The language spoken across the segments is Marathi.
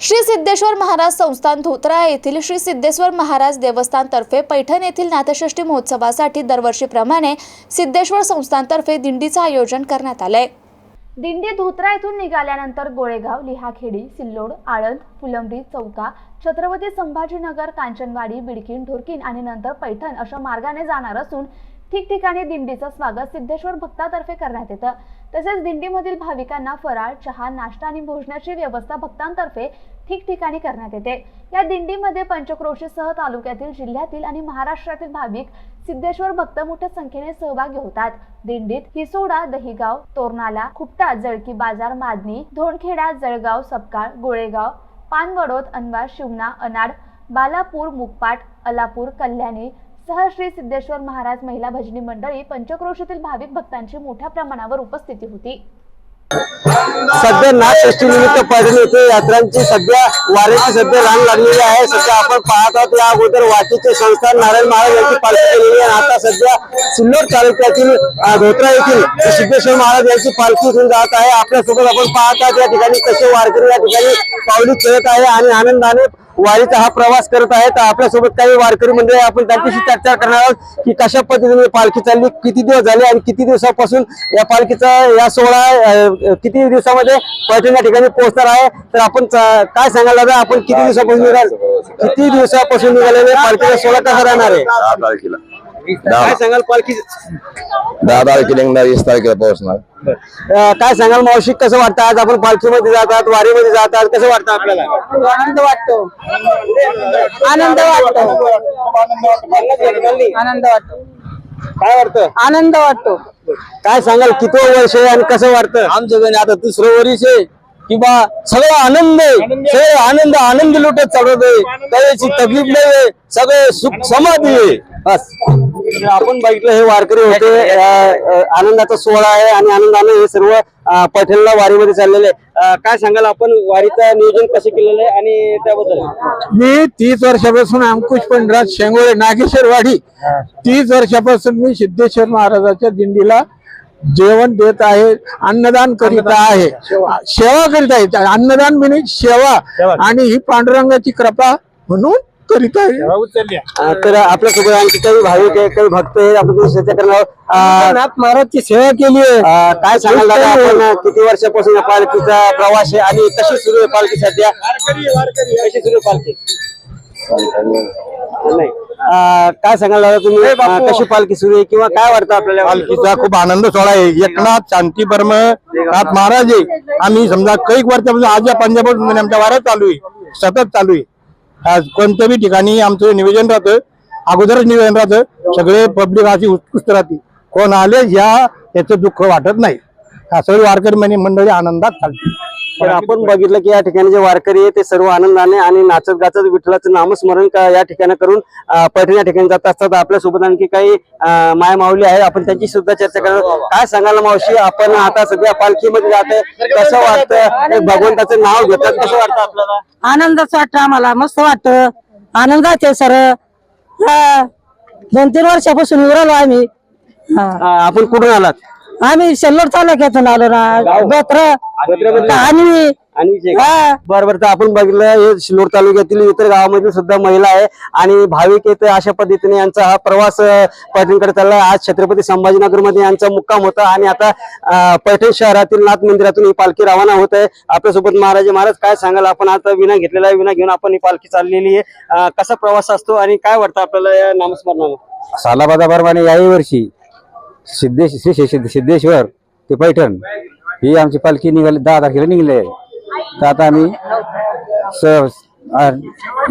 श्री सिद्धेश्वर महाराज संस्थान धोत्रा येथील श्री सिद्धेश्वर महाराज देवस्थानतर्फे पैठण येथील नाथषष्ठी महोत्सवासाठी दरवर्षीप्रमाणे सिद्धेश्वर संस्थानतर्फे दिंडीचं आयोजन करण्यात आलंय. दिंडी धोत्रा येथून निघाल्यानंतर गोळेगाव लिहाखेडी सिल्लोड आळंद फुलंब्री चौका छत्रपती संभाजीनगर कांचनवाडी बिडकीन ढोरकीन आणि नंतर पैठण अशा मार्गाने जाणार असून ठिकठिकाणी दिंडीचं स्वागत सिद्धेश्वर भक्तातर्फे करण्यात येतं. तसेच दिंडीमधील भाविकांना फराळ चहा नाश्ता आणि भोजनाची व्यवस्था भक्तांतर्फे ठिकठिकाणी करण्यात येते. या दिंडीमध्ये पंचक्रोशीसह तालुक्यातील जिल्ह्यातील आणि महाराष्ट्रातील भाविक सिद्धेश्वर भक्त मोठ्या संख्येने सहभागी होतात. दिंडीत हिसोडा दहिगाव तोरणाला खुपटा जळकी बाजार मादनी धोणखेडा जळगाव सपकाळ गोळेगाव पानवडोद अनवार शिवना अनाड बालापूर मुकपाट अलापूर कल्याणी सह श्री सिद्धेश्वर महाराज महिला भजनी मंडळी पंचक्रोशीतील भाविक भक्तांची मोठ्या प्रमाणावर उपस्थिती होती. सध्या नाथषष्ठी निमित्त पैठण येथे यात्रांची सध्या वाऱ्याची सध्या रांग लागलेली आहे. सध्या आपण पाहत आहोत या अगोदर वाटीचे संस्थान नारायण महाराज यांची पालखी केलेली आहे. आणि आता सध्या सिल्लोड तालुक्यातील धोत्रा येथील सिद्धेश्वर महाराज यांची पालखी घेऊन जात आहे. आपल्यासोबत आपण पाहत आहोत या ठिकाणी कसे वारकरी या ठिकाणी पावली खेळत आहे आणि आनंदाने वारीचा हा प्रवास करत आहे तर आपल्यासोबत काही वारकरी मंडळी आपण त्यांच्याशी चर्चा करणार आहोत की कशा पद्धतीने पालखी चालली किती दिवस झाले आणि किती दिवसापासून या पालखीचा या सोहळा किती दिवसामध्ये पैठण या ठिकाणी पोहोचणार आहे? तर आपण काय सांगायला दादा? आपण किती दिवसापासून निघाल? किती दिवसापासून निघालेले? पालखीचा सोहळा कसा राहणार आहे? दहा काय सांगाल पालखी? दहा तारखेला निघणार वीस तारखेला पोहोचणार. काय सांगाल मावशी कसं वाटतं आज आपण पालखीमध्ये जातात वारीमध्ये जातात कसं वाटतं आपल्याला? आनंद वाटतो. आनंद वाटतो. आनंद वाटतो. काय वाटतं? आनंद वाटतो. काय सांगाल किती वर्ष आहे आणि कसं वाटतं? आमच्या घरी आता दुसरं वर्ष आहे. किंवा सगळं आनंद आहे. सगळे आनंद आनंद लुटत चालत आहे. त्याची तकलीफ नाही आहे. सगळे सुख समाधी आहे. बस. आपण बघितलं हे वारकरी होते आनंदाचा सोहळा आहे आणि आनंदाने हे सर्व अं, पैठणला वारीमध्ये चाललेले काय सांगाल आपण वारीचं नियोजन कसं केलेलं आहे आणि त्याबद्दल? मी तीस वर्षापासून अंकुश पंढरात शेंगोळे नागेश्वरवाडी. तीस वर्षापासून मी सिद्धेश्वर महाराजाच्या दिंडीला जेवण देत आहे अन्नदान करीत आहे. सेवा करीत आहे. अन्नदान म्हणजे सेवा. आणि ही पांडुरंगाची कृपा म्हणून करीत आहे. अं, तर आपल्यासोबत आणखी काही भाविक आहे काही भक्त आहे आपण चर्चा करणार. आहोत. अं, नाथ महाराजची सेवा केली आहे. अं, काय सांगाल दादा आपण किती वर्षापासून या पालखीचा प्रवास आहे आणि कशी सुरू आहे पालखी सध्या? कशी सुरू आहे पालखी? नाही. अं, काय सांगाल दादा तुम्ही? अं, कशी पालखी सुरू आहे किंवा काय वाटतं आपल्याला? पालखीचा खूप आनंद सोहळा आहे. एकनाथ शांती परम नाथ महाराज. आहे आम्ही समजा कैक वर्षापासून आज या पंजाब आमच्या वाऱ्यात चालू आहे सतत चालू आहे. कोणत्याही ठिकाणी आमचं निवेदन राहतं अगोदरच निवेदन राहतं सगळे पब्लिक अशी उत्कृष्ट राहते कोण आले या याचं दुःख वाटत नाही. सगळे सगळी वारकरी मंडळी- मंडळी आनंदात चालते तर आपण बघितलं की या ठिकाणी जे वारकरी आहे ते सर्व आनंदाने आणि नाचत गाचत विठ्ठलाचं नामस्मरण का- या ठिकाणी करून पैठण या ठिकाणी जात असतात. आपल्यासोबत आणखी काही माय माऊली आहे आपण त्यांची सुद्धा चर्चा करणार काय सांगाल मावशी? आपण आता सध्या पालखीमध्ये जात कसं वाटतं? भगवंताचं नाव घेतात. कसं वाटतं आपल्याला? आनंदच वाटतं आम्हाला. मस्त वाटतं. आनंदाचे सर. दोन तीन वर्षापासून उरालो आम्ही. आपण कुठून आलात? आम्ही शेल्लोड तालुक्यातून आलो ना. गोत्र आणि हा. बरोबर तर आपण बघितलं हे शिलोड तालुक्यातील इतर गावामधील सुद्धा महिला आहे. आणि भाविक येथे अशा पद्धतीने यांचा हा प्रवास पैठणकडे चाललाय आज छत्रपती संभाजीनगरमध्ये यांचा मुक्काम होता. आणि आता पैठण शहरातील नाथ मंदिरातून ही पालखी रवाना होत आहे. आपल्यासोबत महाराज. महाराज काय सांगाल? आपण आता विना घेतलेला आहे. विना घेऊन आपण ही पालखी चाललेली आहे. कसा प्रवास असतो आणि काय वाटतं आपल्याला या नामस्मरणाला सालाबादाप्रमाणे याही वर्षी सिद्धेश श्री सिद्ध- सिद्धेश्वर ते पैठण. ही आमची पालखी निघाली दहा तारखेला निघली आहे. तर आता आम्ही स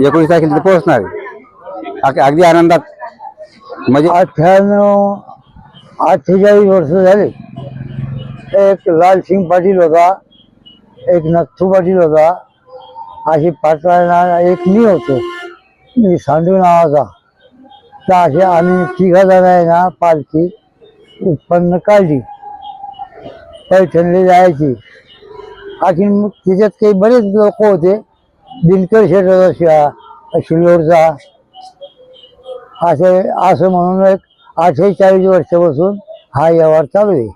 एकोणीस तारखेला पोहोचणार आहे. अगदी आनंदात. म्हणजे अठ्ठ्याण्णव अठ्ठेचाळीस वर्ष झाले. एक लालसिंग पाटील होता एक नथू पाटील होता अशी पाच एक मी होतो. मी सांडू नावाचा. तर असे आम्ही तिघा जण आहे ना पालखी उत्पन्न काढली. पैठणले जायची. आणखी मग त्याच्यात काही बरेच लोक होते. दिनकर शेठाचा शिल्लोडचा असे असं म्हणून एक अठ्ठेचाळीस वर्षापासून हा व्यवहार चालू आहे.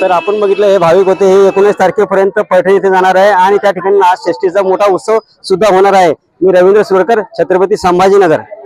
तर आपण बघितलं हे भाविक होते हे एकोणीस तारखेपर्यंत पैठण येथे जाणार आहे आणि त्या ठिकाणी आज षष्टीचा मोठा उत्सव सुद्धा होणार आहे. मी रवींद्र सुरकर छत्रपती संभाजीनगर.